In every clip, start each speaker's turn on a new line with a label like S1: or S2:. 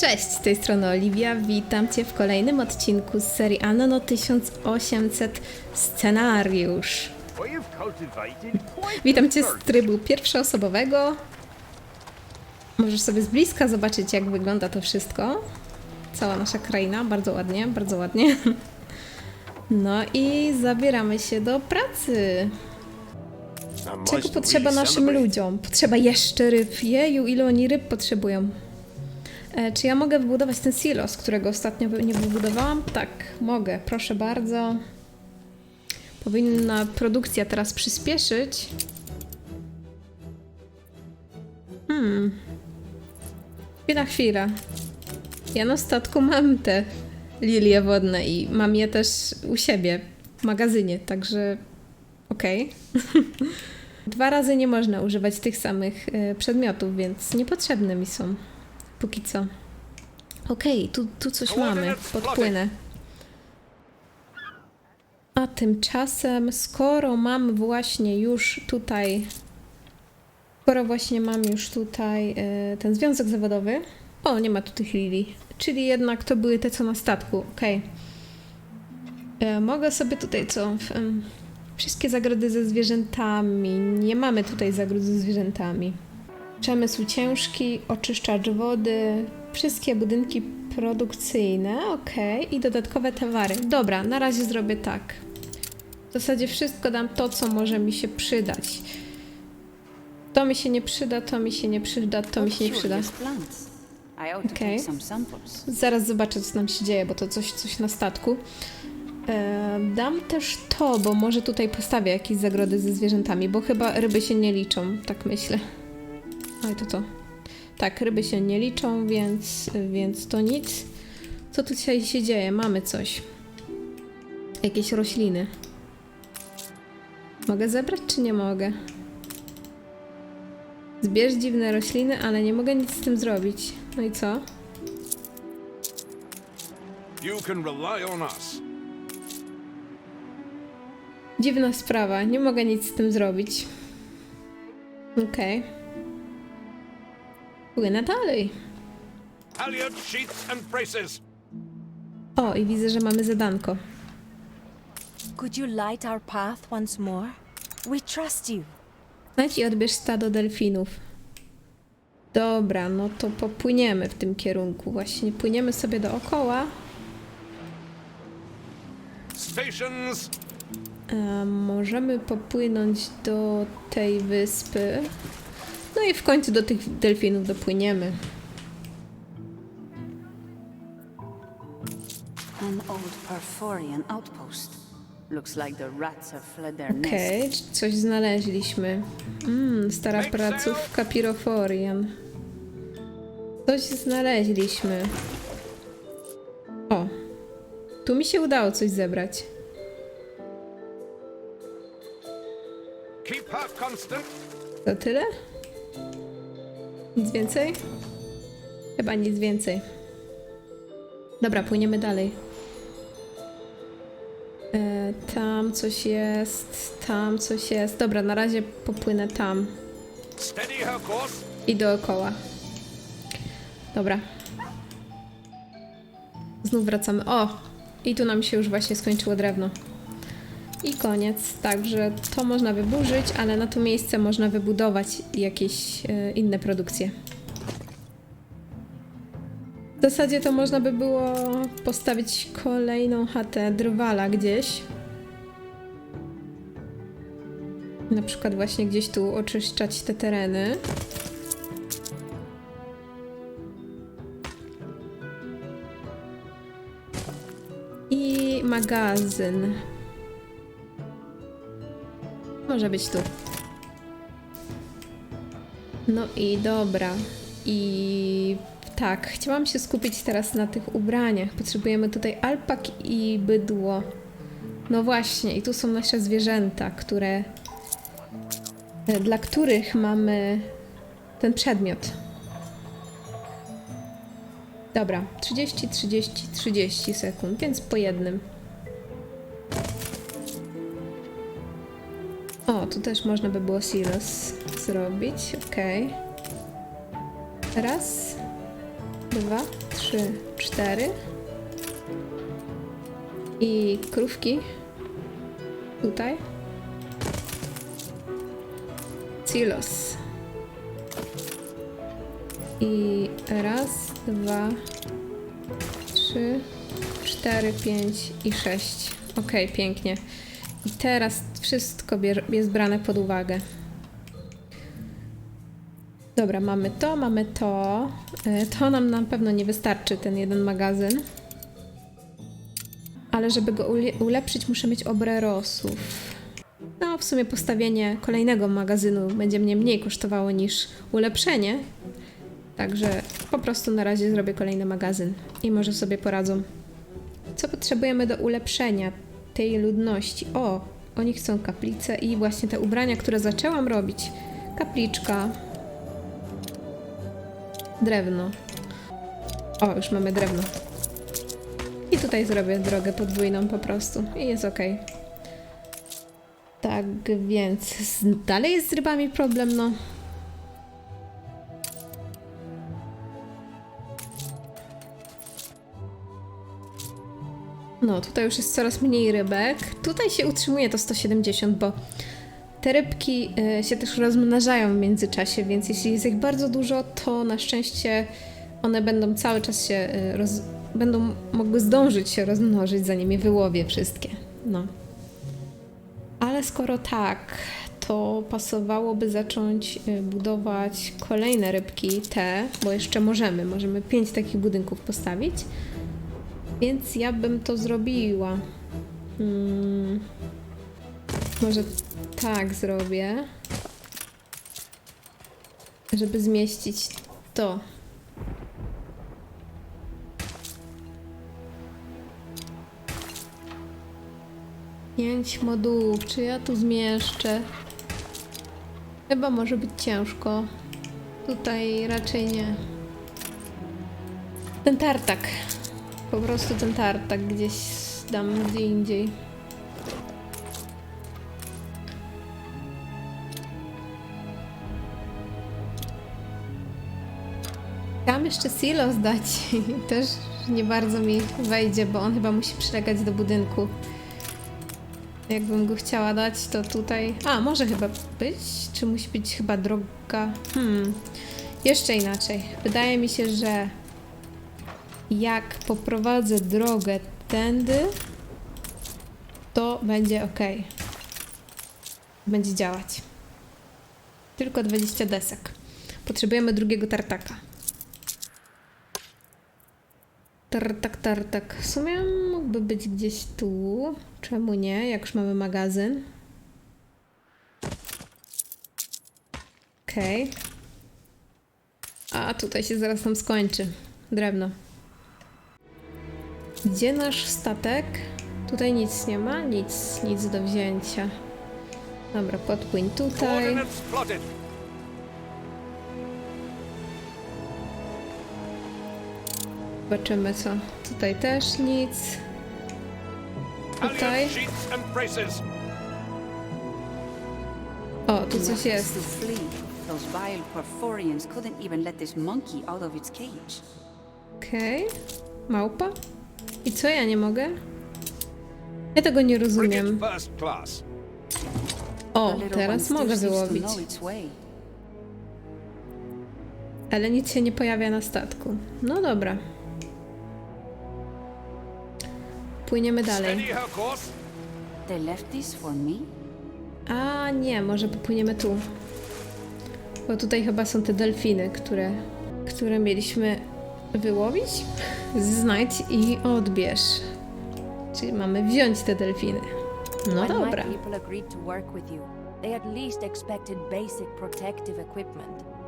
S1: Cześć, z tej strony Oliwia. Witam Cię w kolejnym odcinku z serii Anono 1800 Scenariusz. Witam Cię z trybu pierwszoosobowego. Możesz sobie z bliska zobaczyć, jak wygląda to wszystko. Cała nasza kraina, bardzo ładnie, bardzo ładnie. No i zabieramy się do pracy. Czego potrzeba naszym ludziom? Potrzeba jeszcze ryb. Jeju, ile oni ryb potrzebują. E, czy ja mogę wybudować ten silos, którego ostatnio nie wybudowałam? Tak, mogę. Proszę bardzo. Powinna produkcja teraz przyspieszyć. Hmm. Chwila, chwila. Ja na statku mam te lilie wodne i mam je też u siebie w magazynie, także okej. Dwa razy nie można używać tych samych e, przedmiotów, więc niepotrzebne mi są. Póki co. Okej, tu, tu coś mamy. Podpłynę. A tymczasem, skoro mam właśnie już tutaj. Skoro właśnie mam już tutaj e, ten związek zawodowy. O, nie ma tu tych lilii. Czyli jednak to były te, co na statku. Okej. E, Mogę sobie tutaj co? Wszystkie zagrody ze zwierzętami. Nie mamy tutaj zagród ze zwierzętami. Przemysł ciężki, oczyszczacz wody, wszystkie budynki produkcyjne, ok, i dodatkowe towary. Dobra, na razie zrobię tak. W zasadzie wszystko dam to, co może mi się przydać. To mi się nie przyda, to mi się nie przyda, to mi się nie przyda.
S2: Samples.
S1: Zaraz zobaczę, co nam się dzieje, bo to coś, coś na statku. E, dam też to, bo może tutaj postawię jakieś zagrody ze zwierzętami, bo chyba ryby się nie liczą, tak myślę. Oj, to to. Tak, ryby się nie liczą, więc, więc to nic. Co tu dzisiaj się dzieje? Mamy coś. Jakieś rośliny. Mogę zebrać, czy nie mogę? Zbierz dziwne rośliny, ale nie mogę nic z tym zrobić. No i co? Dziwna sprawa, nie mogę nic z tym zrobić. Okej. Płynę dalej. O, i widzę, że mamy zadanko.
S3: Could you light our path once more? We trust you.
S1: Znajdź i odbierz stado delfinów. Dobra, no to popłyniemy w tym kierunku. Właśnie płyniemy sobie dookoła.
S4: Stations.
S1: A możemy popłynąć do tej wyspy. No i w końcu do tych delfinów dopłyniemy.
S2: An old Perforian outpost. Looks like the rats have fled their
S1: Okej,
S2: nest.
S1: coś znaleźliśmy. Mmm, stara placówka Piroforian. Coś znaleźliśmy. O, tu mi się udało coś zebrać.
S4: Keep her constant.
S1: To tyle? Nic więcej? Chyba nic więcej. Dobra, płyniemy dalej. E, tam coś jest, tam coś jest. Dobra, na razie popłynę tam. I dookoła. Dobra. Znów wracamy. O! I tu nam się już właśnie skończyło drewno. I koniec. Także to można wyburzyć, ale na to miejsce można wybudować jakieś e, inne produkcje. W zasadzie to można by było postawić kolejną chatę drwala gdzieś. Na przykład właśnie gdzieś tu oczyszczać te tereny. I magazyn. Może być tu. No i dobra. I tak, chciałam się skupić teraz na tych ubraniach. Potrzebujemy tutaj alpak i bydło. No właśnie, i tu są nasze zwierzęta, które. e, dla których mamy ten przedmiot. Dobra, 30, 30, 30 sekund, więc po jednym. O, tu też można by było silos zrobić, okej. Raz. dwa, trzy, cztery. I krówki. Tutaj. Silos. I raz, dwa, trzy, cztery, pięć i sześć. Okej, pięknie. I teraz wszystko jest brane pod uwagę. Dobra, mamy to, mamy to. E, To nam na pewno nie wystarczy, ten jeden magazyn. Ale żeby go ule- ulepszyć, muszę mieć obrerosów. No, w sumie postawienie kolejnego magazynu będzie mnie mniej kosztowało niż ulepszenie. Także po prostu na razie zrobię kolejny magazyn i może sobie poradzą. Co potrzebujemy do ulepszenia tej ludności? O, oni chcą kaplicę i właśnie te ubrania, które zaczęłam robić. Kapliczka. Drewno. O, już mamy drewno. I tutaj zrobię drogę podwójną po prostu. I jest ok. Tak więc dalej jest z rybami problem, no. No, tutaj już jest coraz mniej rybek. Tutaj się utrzymuje to 170, bo te rybki e, się też rozmnażają w międzyczasie, więc jeśli jest ich bardzo dużo, to na szczęście one będą cały czas się e, roz... będą mogły zdążyć się rozmnożyć, zanim je wyłowię wszystkie. No. Ale skoro tak, to pasowałoby zacząć e, budować kolejne rybki, te, bo jeszcze możemy. Możemy pięć takich budynków postawić. Więc ja bym to zrobiła. Hmm. Może tak zrobię. Żeby zmieścić to. Pięć modułów. Czy ja tu zmieszczę? Chyba może być ciężko. Tutaj raczej nie. Ten tartak. Po prostu ten tartak gdzieś dam gdzie indziej. Tam jeszcze silos dać. Też nie bardzo mi wejdzie, bo on chyba musi przylegać do budynku. Jakbym go chciała dać, to tutaj. A, może chyba być? Czy musi być chyba droga? Hmm. Jeszcze inaczej. Wydaje mi się, że jak poprowadzę drogę tędy, to będzie ok. Będzie działać. Tylko 20 desek. Potrzebujemy drugiego tartaka. Tartak, tartak. W sumie mógłby być gdzieś tu. Czemu nie? Jak już mamy magazyn. Okej. A tutaj się zaraz nam skończy. Drewno. Gdzie nasz statek? Tutaj nic nie ma, nic, nic do wzięcia. Dobra, podpłyń tutaj. Zobaczymy co. Tutaj też nic. Tutaj. O, tu coś jest. Okej. Małpa? I co ja nie mogę? Ja tego nie rozumiem. O, teraz mogę wyłowić. Ale nic się nie pojawia na statku. No dobra. Płyniemy dalej. A nie, może popłyniemy tu. Bo tutaj chyba są te delfiny, które, które mieliśmy wyłowić. Znajdź i odbierz. Czyli mamy wziąć te delfiny. No
S3: when
S1: dobra.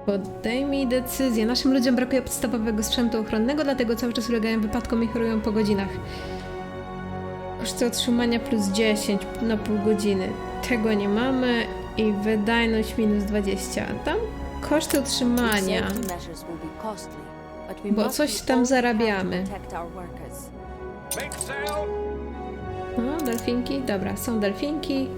S1: Podejmij decyzję. Naszym ludziom brakuje podstawowego sprzętu ochronnego, dlatego cały czas ulegają wypadkom i chorują po godzinach. Koszty otrzymania plus 10 na pół godziny. Tego nie mamy i wydajność minus 20. A Tam koszty utrzymania. Bo coś tam zarabiamy. No, delfinki. Dobra, są delfinki.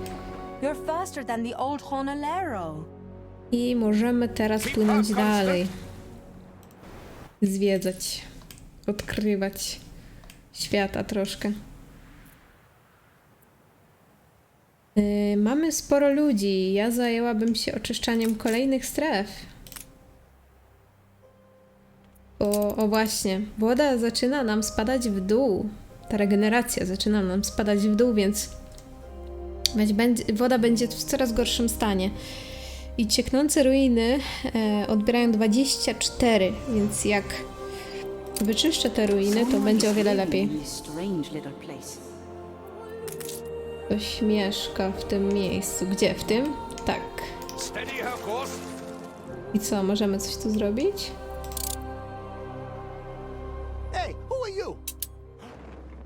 S1: I możemy teraz płynąć dalej. zwiedzać, odkrywać świata troszkę. Yy, mamy sporo ludzi. Ja zajęłabym się oczyszczaniem kolejnych stref. O, o właśnie, woda zaczyna nam spadać w dół. Ta regeneracja zaczyna nam spadać w dół, więc woda będzie w coraz gorszym stanie. I cieknące ruiny e, odbierają 24, więc jak wyczyszczę te ruiny, to będzie o wiele lepiej. Ktoś mieszka w tym miejscu. Gdzie? W tym? Tak. I co, możemy coś tu zrobić?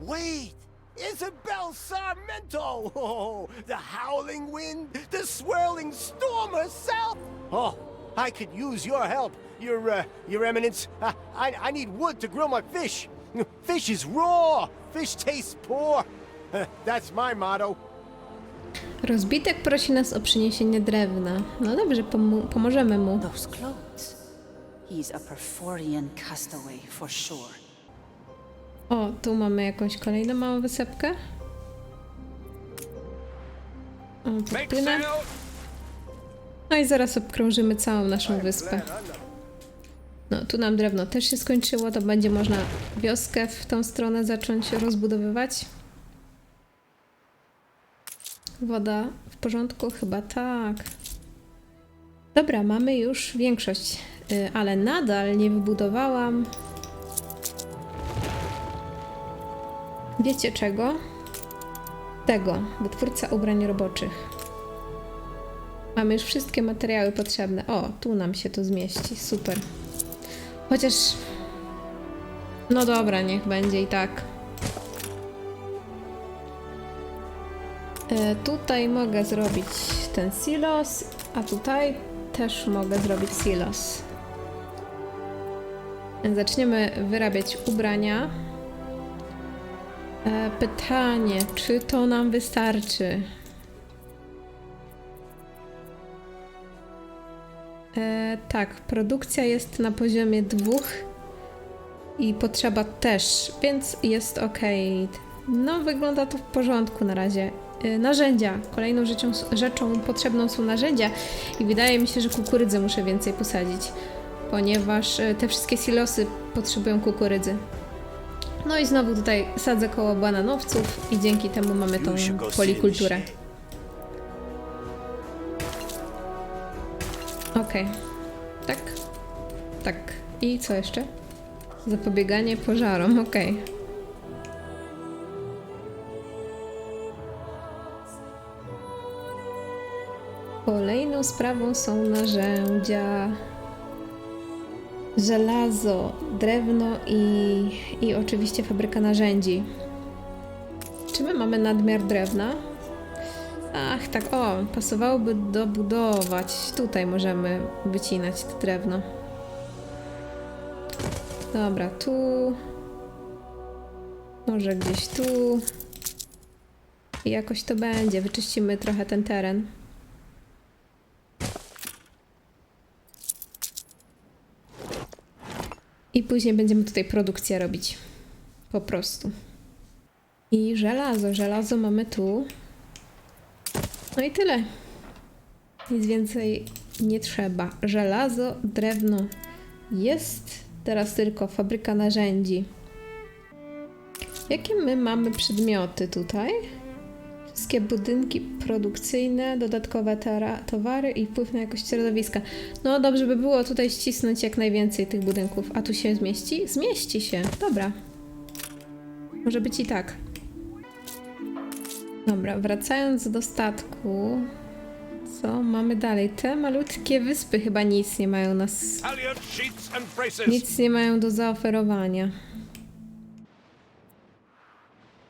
S5: Wait, Isabel Sarmento! Oh, the howling wind, the swirling storm herself! Oh, I could use your help, your, uh, your eminence. Uh, I, I need wood to grill my fish. Fish is raw, fish tastes poor. Uh, that's my motto.
S1: Rozbitek prosi nas o przyniesienie drewna. No dobrze, pomo- pomożemy mu.
S2: Those clothes. He's a Perforian castaway for sure.
S1: O, tu mamy jakąś kolejną małą wysepkę. O, podpłynę. No i zaraz obkrążymy całą naszą wyspę. No, tu nam drewno też się skończyło, to będzie można wioskę w tą stronę zacząć rozbudowywać. Woda w porządku? Chyba tak. Dobra, mamy już większość, y, ale nadal nie wybudowałam. Wiecie czego? Tego, wytwórca ubrań roboczych. Mamy już wszystkie materiały potrzebne. O, tu nam się to zmieści. Super. Chociaż. No dobra, niech będzie i tak. E, tutaj mogę zrobić ten silos, a tutaj też mogę zrobić silos. Zaczniemy wyrabiać ubrania. E, pytanie, czy to nam wystarczy? E, tak, produkcja jest na poziomie dwóch i potrzeba też, więc jest ok. No, wygląda to w porządku na razie. E, narzędzia. Kolejną rzeczą, rzeczą potrzebną są narzędzia i wydaje mi się, że kukurydzy muszę więcej posadzić, ponieważ e, te wszystkie silosy potrzebują kukurydzy. No i znowu tutaj sadzę koło bananowców i dzięki temu mamy tą polikulturę. Okej. Tak. Tak. I co jeszcze? Zapobieganie pożarom, okej. Kolejną sprawą są narzędzia. Żelazo, drewno i, i oczywiście fabryka narzędzi. Czy my mamy nadmiar drewna? Ach, tak, o, pasowałoby dobudować. Tutaj możemy wycinać to drewno. Dobra, tu. Może gdzieś tu. I jakoś to będzie. Wyczyścimy trochę ten teren. I później będziemy tutaj produkcję robić. Po prostu. I żelazo. Żelazo mamy tu. No i tyle. Nic więcej nie trzeba. Żelazo, drewno jest. Teraz tylko fabryka narzędzi. Jakie my mamy przedmioty tutaj? Wszystkie budynki produkcyjne, dodatkowe tara- towary i wpływ na jakość środowiska. No dobrze by było tutaj ścisnąć jak najwięcej tych budynków. A tu się zmieści? Zmieści się. Dobra. Może być i tak. Dobra, wracając do statku. Co mamy dalej? Te malutkie wyspy chyba nic nie mają nas. Nic nie mają do zaoferowania.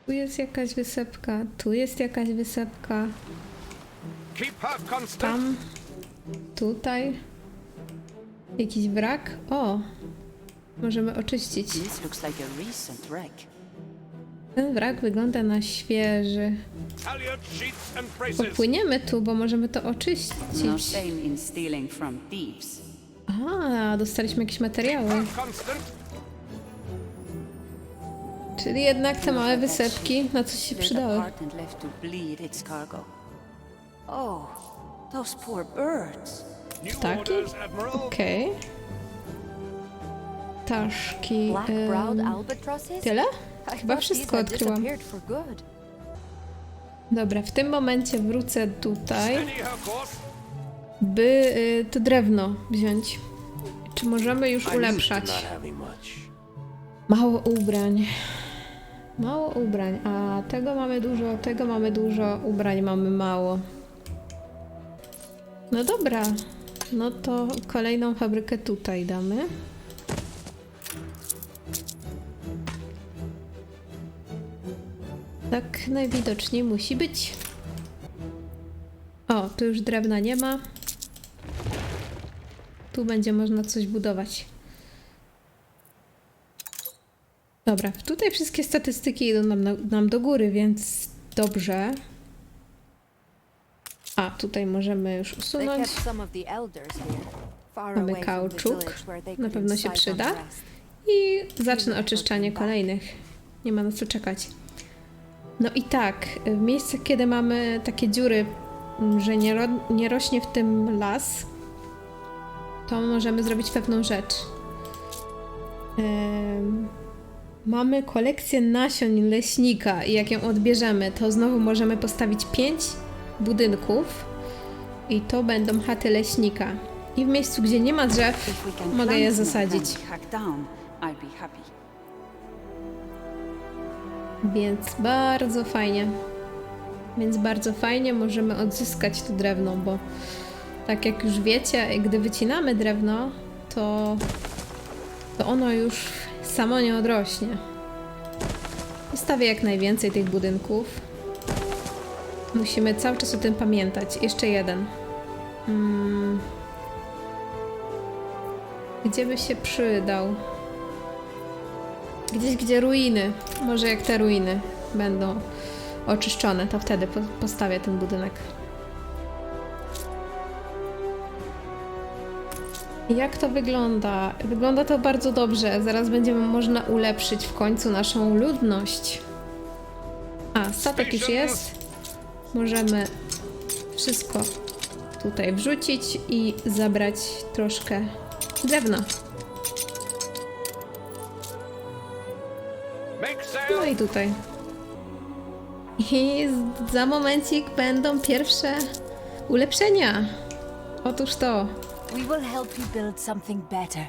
S1: Tu jest jakaś wysepka, tu jest jakaś wysepka, tam, tutaj. Jakiś wrak? O! Możemy oczyścić. Ten wrak wygląda na świeży. Popłyniemy tu, bo możemy to oczyścić. A, dostaliśmy jakieś materiały. Czyli jednak te małe wysepki na coś się przydały.
S2: Oh, those poor birds.
S4: New
S1: Ptaki? Okej. Ptaszki.
S3: Black-browed
S1: em,
S3: albatrosses?
S1: Tyle? Chyba wszystko odkryłam. Dobra, w tym momencie wrócę tutaj, by y, to drewno wziąć. Czy możemy już ulepszać? Mało ubrań. Mało ubrań, a tego mamy dużo, tego mamy dużo, ubrań mamy mało. No dobra, no to kolejną fabrykę tutaj damy. Tak najwidoczniej musi być. O, tu już drewna nie ma. Tu będzie można coś budować. Dobra, tutaj wszystkie statystyki idą nam, na, nam do góry, więc dobrze. A, tutaj możemy już usunąć. Mamy kauczuk. Na pewno się przyda. I zacznę oczyszczanie kolejnych. Nie ma na co czekać. No i tak, w miejscach, kiedy mamy takie dziury, że nie, ro, nie rośnie w tym las, to możemy zrobić pewną rzecz. Em, mamy kolekcję nasion leśnika i jak ją odbierzemy, to znowu możemy postawić pięć budynków i to będą chaty leśnika. I w miejscu, gdzie nie ma drzew, mogę je zasadzić. Więc bardzo fajnie. Więc bardzo fajnie możemy odzyskać to drewno, bo tak jak już wiecie, gdy wycinamy drewno, to, to ono już samo nie odrośnie. Postawię jak najwięcej tych budynków. Musimy cały czas o tym pamiętać. Jeszcze jeden. Mm. Gdzie by się przydał? Gdzieś, gdzie ruiny. Może jak te ruiny będą oczyszczone, to wtedy po postawię ten budynek. Jak to wygląda? Wygląda to bardzo dobrze. Zaraz będziemy można ulepszyć w końcu naszą ludność. A, statek już jest. Możemy wszystko tutaj wrzucić i zabrać troszkę drewna. No i tutaj. I za momencik będą pierwsze ulepszenia. Otóż to.
S3: We will help you build something better.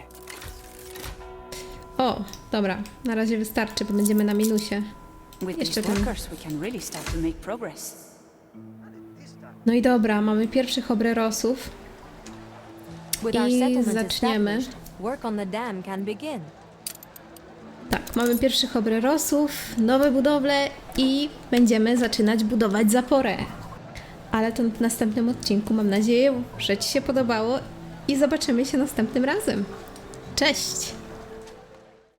S1: O, dobra, na razie wystarczy, bo będziemy na minusie.
S2: With
S1: Jeszcze
S2: these
S1: ten-
S2: workers, we can really start to make progress.
S1: No i dobra, mamy pierwszych obrerosów.
S3: With our
S1: I
S3: settlement
S1: zaczniemy.
S3: established, work on the dam can begin.
S1: Tak, mamy pierwszych obrerosów, nowe budowle i będziemy zaczynać budować zaporę. Ale to w następnym odcinku mam nadzieję, że Ci się podobało i zobaczymy się następnym razem. Cześć!